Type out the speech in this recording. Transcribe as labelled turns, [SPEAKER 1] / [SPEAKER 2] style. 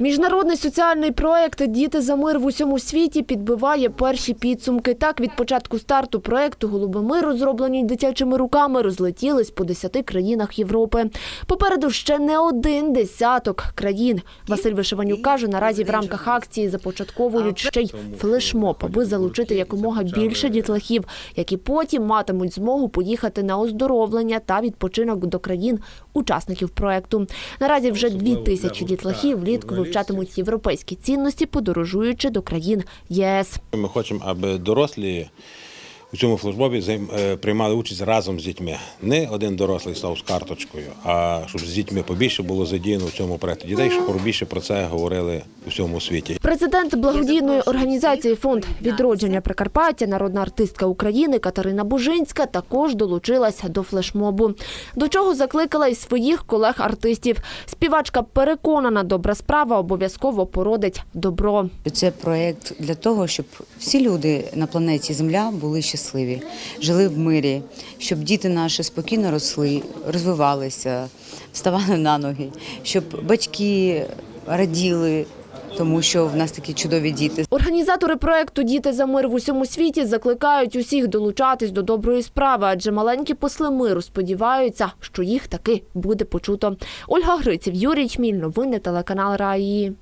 [SPEAKER 1] Міжнародний соціальний проєкт Діти за мир в усьому світі підбиває перші підсумки. Так, від початку старту проєкту голуби миру, зроблені дитячими руками, розлетілись по 10 країнах Європи. Попереду ще не один десяток країн. Василь Вишиванюк каже, наразі в рамках акції започатковують ще й флешмоб, аби залучити якомога більше дітлахів, які потім матимуть змогу поїхати на оздоровлення та відпочинок до країн учасників проекту. Наразі вже дві тисячі дітлахів влітку вивчатимуть європейські цінності, подорожуючи до країн ЄС.
[SPEAKER 2] Ми хочемо, аби дорослі у цьому флешмобі е, приймали участь разом з дітьми. Не один дорослий став з карточкою, а щоб з дітьми побільше було задіяно в цьому проєкті дітей, щоб більше про це говорили у всьому світі.
[SPEAKER 1] Президент благодійної організації Фонд відродження Прикарпаття, народна артистка України Катерина Бужинська також долучилась до флешмобу. До чого закликала й своїх колег-артистів. Співачка переконана, добра справа обов'язково породить добро.
[SPEAKER 3] Це проєкт для того, щоб всі люди на планеті Земля були щасливі, жили в мирі, щоб діти наші спокійно росли, розвивалися, вставали на ноги, щоб батьки раділи, тому що в нас такі чудові діти.
[SPEAKER 1] Організатори проекту Діти за мир в усьому світі закликають усіх долучатись до доброї справи, адже маленькі посли миру сподіваються, що їх таки буде почуто. Ольга Гриців, Юрій Чміль, новини телеканал Раї.